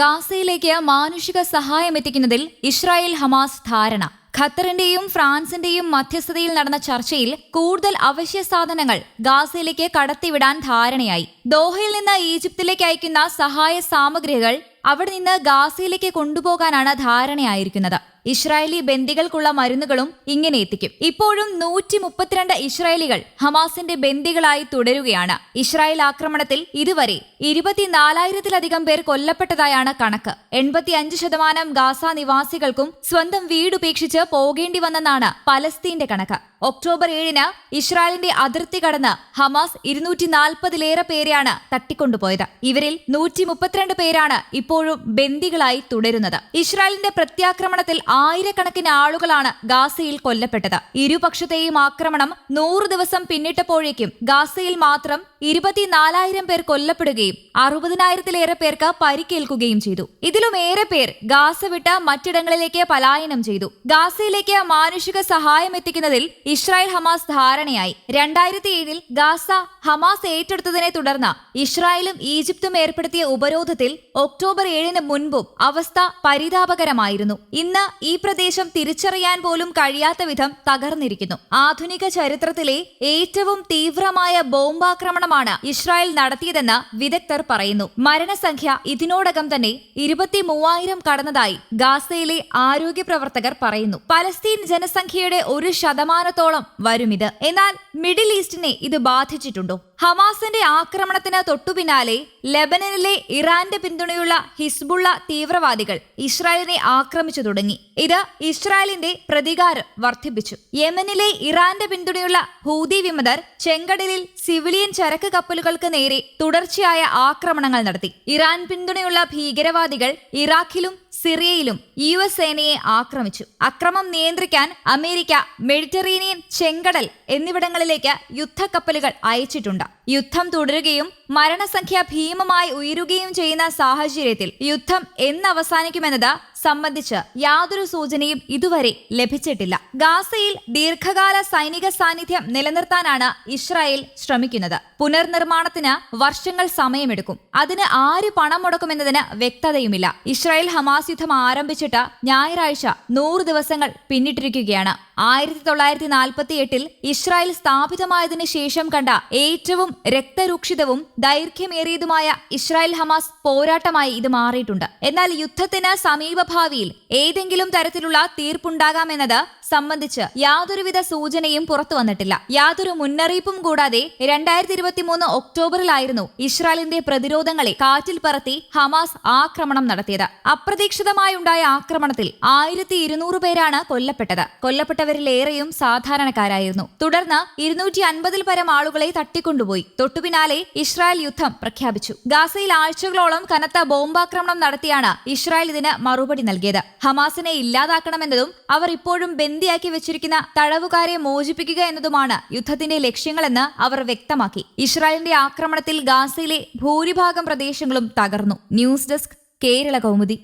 ഗാസയിലേക്ക് മാനുഷിക സഹായം എത്തിക്കുന്നതിൽ ഇസ്രായേൽ ഹമാസ് ധാരണ. ഖത്തറിന്റെയും ഫ്രാൻസിന്റെയും മധ്യസ്ഥതയിൽ നടന്ന ചർച്ചയിൽ കൂടുതൽ അവശ്യ സാധനങ്ങൾ ഗാസയിലേക്ക് കടത്തിവിടാൻ ധാരണയായി. ദോഹയിൽ നിന്ന് ഈജിപ്തിലേക്ക് അയക്കുന്ന സഹായ സാമഗ്രികൾ അവിടെ നിന്ന് ഗാസയിലേക്ക് കൊണ്ടുപോകാനാണ് ധാരണയായിരിക്കുന്നത്. ഇസ്രായേലി ബന്ദികൾക്കുള്ള മരുന്നുകളും ഇങ്ങനെ എത്തിക്കും. ഇപ്പോഴും നൂറ്റി മുപ്പത്തിരണ്ട് ഇസ്രായേലികൾ ഹമാസിന്റെ ബന്ദികളായി തുടരുകയാണ്. ഇസ്രായേൽ ആക്രമണത്തിൽ ഇതുവരെ ഇരുപത്തിനാലായിരത്തിലധികം പേർ കൊല്ലപ്പെട്ടതായാണ് കണക്ക്. എൺപത്തിയഞ്ച് ശതമാനം ഗാസ നിവാസികൾക്കും സ്വന്തം വീടുപേക്ഷിച്ച് പോകേണ്ടി വന്നെന്നാണ് പലസ്തീന്റെ കണക്ക്. ഒക്ടോബർ ഏഴിന് ഇസ്രായേലിന്റെ അതിർത്തി കടന്ന് ഹമാസ് ഇരുന്നൂറ്റി നാൽപ്പതിലേറെ പേരെയാണ് തട്ടിക്കൊണ്ടുപോയത്. ഇവരിൽ നൂറ്റി മുപ്പത്തിരണ്ട് പേരാണ് ഇപ്പോഴും ബന്ദികളായി തുടരുന്നത്. ഇസ്രായേലിന്റെ പ്രത്യാക്രമണത്തിൽ ആയിരക്കണക്കിന് ആളുകളാണ് ഗാസയിൽ കൊല്ലപ്പെട്ടത്. ഇരുപക്ഷത്തെയും ആക്രമണം നൂറ് ദിവസം പിന്നിട്ടപ്പോഴേക്കും ഗാസയിൽ മാത്രം ഇരുപത്തിനാലായിരം പേർ കൊല്ലപ്പെടുകയും അറുപതിനായിരത്തിലേറെ പേർക്ക് പരിക്കേൽക്കുകയും ചെയ്തു. ഇതിലും ഏറെ പേർ ഗാസ വിട്ട് മറ്റിടങ്ങളിലേക്ക് പലായനം ചെയ്തു. ഗാസയിലേക്ക് മാനുഷിക സഹായം എത്തിക്കുന്നതിൽ ഇസ്രായേൽ ഹമാസ് ധാരണയായി. രണ്ടായിരത്തി ഏഴിൽ ഗാസ ഹമാസ് ഏറ്റെടുത്തതിനെ തുടർന്ന് ഇസ്രായേലും ഈജിപ്തും ഏർപ്പെടുത്തിയ ഉപരോധത്തിൽ ഒക്ടോബർ ഏഴിന് മുൻപും അവസ്ഥ പരിതാപകരമായിരുന്നു. ഇന്ന് ഈ പ്രദേശം തിരിച്ചറിയാൻ പോലും കഴിയാത്ത വിധം തകർന്നിരിക്കുന്നു. ആധുനിക ചരിത്രത്തിലെ ഏറ്റവും തീവ്രമായ ബോംബാക്രമണമാണ് ഇസ്രായേൽ നടത്തിയതെന്ന് വിദഗ്ധർ പറയുന്നു. മരണസംഖ്യ ഇതിനോടകം തന്നെ ഇരുപത്തി മൂവായിരം കടന്നതായി ഗാസയിലെ ആരോഗ്യ പ്രവർത്തകർ പറയുന്നു. പലസ്തീൻ ജനസംഖ്യയുടെ ഒരു ശതമാനത്തോളം വരുമിത്? എന്നാൽ മിഡിൽ ഈസ്റ്റിനെ ഇത് ബാധിച്ചിട്ടുണ്ടോ? ഹമാസിന്റെ ആക്രമണത്തിന് തൊട്ടുപിന്നാലെ ലെബനനിലെ ഇറാന്റെ പിന്തുണയുള്ള ഹിസ്ബുള്ള തീവ്രവാദികൾ ഇസ്രായേലിനെ ആക്രമിച്ചു തുടങ്ങി. ഇത് ഇസ്രായേലിന്റെ പ്രതികാരം വർദ്ധിപ്പിച്ചു. യമനിലെ ഇറാന്റെ പിന്തുണയുള്ള ഹൂതി വിമതർ ചെങ്കടലിൽ സിവിലിയൻ ചരക്ക് കപ്പലുകൾക്ക് നേരെ തുടർച്ചയായ ആക്രമണങ്ങൾ നടത്തി. ഇറാൻ പിന്തുണയുള്ള ഭീകരവാദികൾ ഇറാഖിലും സിറിയയിലും യു എസ് സേനയെ ആക്രമിച്ചു. അക്രമം നിയന്ത്രിക്കാൻ അമേരിക്ക മെഡിറ്ററേനിയൻ ചെങ്കടൽ എന്നിവിടങ്ങളിലേക്ക് യുദ്ധക്കപ്പലുകൾ അയച്ചിട്ടുണ്ട്. യുദ്ധം തുടരുകയും മരണസംഖ്യ ഭീമമായി ഉയരുകയും ചെയ്യുന്ന സാഹചര്യത്തിൽ യുദ്ധം എന്ന് അവസാനിക്കുമെന്നത് സംബന്ധിച്ച് യാതൊരു സൂചനയും ഇതുവരെ ലഭിച്ചിട്ടില്ല. ഗാസയിൽ ദീർഘകാല സൈനിക സാന്നിധ്യം നിലനിർത്താനാണ് ഇസ്രായേൽ ശ്രമിക്കുന്നത്. പുനർനിർമ്മാണത്തിന് വർഷങ്ങൾ സമയമെടുക്കും. അതിന് ആര് പണം മുടക്കുമെന്നതിന് വ്യക്തതയുമില്ല. ഇസ്രായേൽ ഹമാസ് യുദ്ധം ആരംഭിച്ചിട്ട് ഞായറാഴ്ച നൂറ് ദിവസങ്ങൾ പിന്നിട്ടിരിക്കുകയാണ്. ആയിരത്തി തൊള്ളായിരത്തി നാൽപ്പത്തി എട്ടിൽ ഇസ്രായേൽ സ്ഥാപിതമായതിനു ശേഷം കണ്ട ഏറ്റവും രക്തരൂക്ഷിതവും ദൈർഘ്യമേറിയതുമായ ഇസ്രായേൽ ഹമാസ് പോരാട്ടമായി ഇത് മാറിയിട്ടുണ്ട്. എന്നാൽ യുദ്ധത്തിന് സമീപഭാവിയിൽ ഏതെങ്കിലും തരത്തിലുള്ള തീർപ്പുണ്ടാകാമെന്നത് സംബന്ധിച്ച് യാതൊരുവിധ സൂചനയും പുറത്തു വന്നിട്ടില്ല. യാതൊരു മുന്നറിയിപ്പും കൂടാതെ രണ്ടായിരത്തി ഇരുപത്തിമൂന്ന് ഒക്ടോബറിലായിരുന്നു ഇസ്രായേലിന്റെ പ്രതിരോധങ്ങളെ കാറ്റിൽ പറത്തി ഹമാസ് ആക്രമണം നടത്തിയത്. അപ്രതീക്ഷിതമായുണ്ടായ ആക്രമണത്തിൽ ആയിരത്തി ഇരുന്നൂറ് പേരാണ് കൊല്ലപ്പെട്ടത്. കൊല്ലപ്പെട്ടവരിലേറെയും സാധാരണക്കാരായിരുന്നു. തുടർന്ന് ഇരുന്നൂറ്റി അൻപതിൽ പരം ആളുകളെ തട്ടിക്കൊണ്ടുപോയി. തൊട്ടുപിന്നാലെ ഇസ്രായേൽ യുദ്ധം പ്രഖ്യാപിച്ചു. ഗാസയിൽ ആഴ്ചകളോളം കനത്ത ബോംബാക്രമണം നടത്തിയാണ് ഇസ്രായേൽ ഇതിന് മറുപടി നൽകിയത്. ഹമാസിനെ ഇല്ലാതാക്കണമെന്നതും അവർ ഇപ്പോഴും ബന്ദിയാക്കി വെച്ചിരിക്കുന്ന തടവുകാരെ മോചിപ്പിക്കുക എന്നതുമാണ് യുദ്ധത്തിന്റെ ലക്ഷ്യങ്ങളെന്ന് അവർ വ്യക്തമാക്കി. ഇസ്രായേലിന്റെ ആക്രമണത്തിൽ ഗാസയിലെ ഭൂരിഭാഗം പ്രദേശങ്ങളും തകർന്നു. News desk Kerala Kaumudi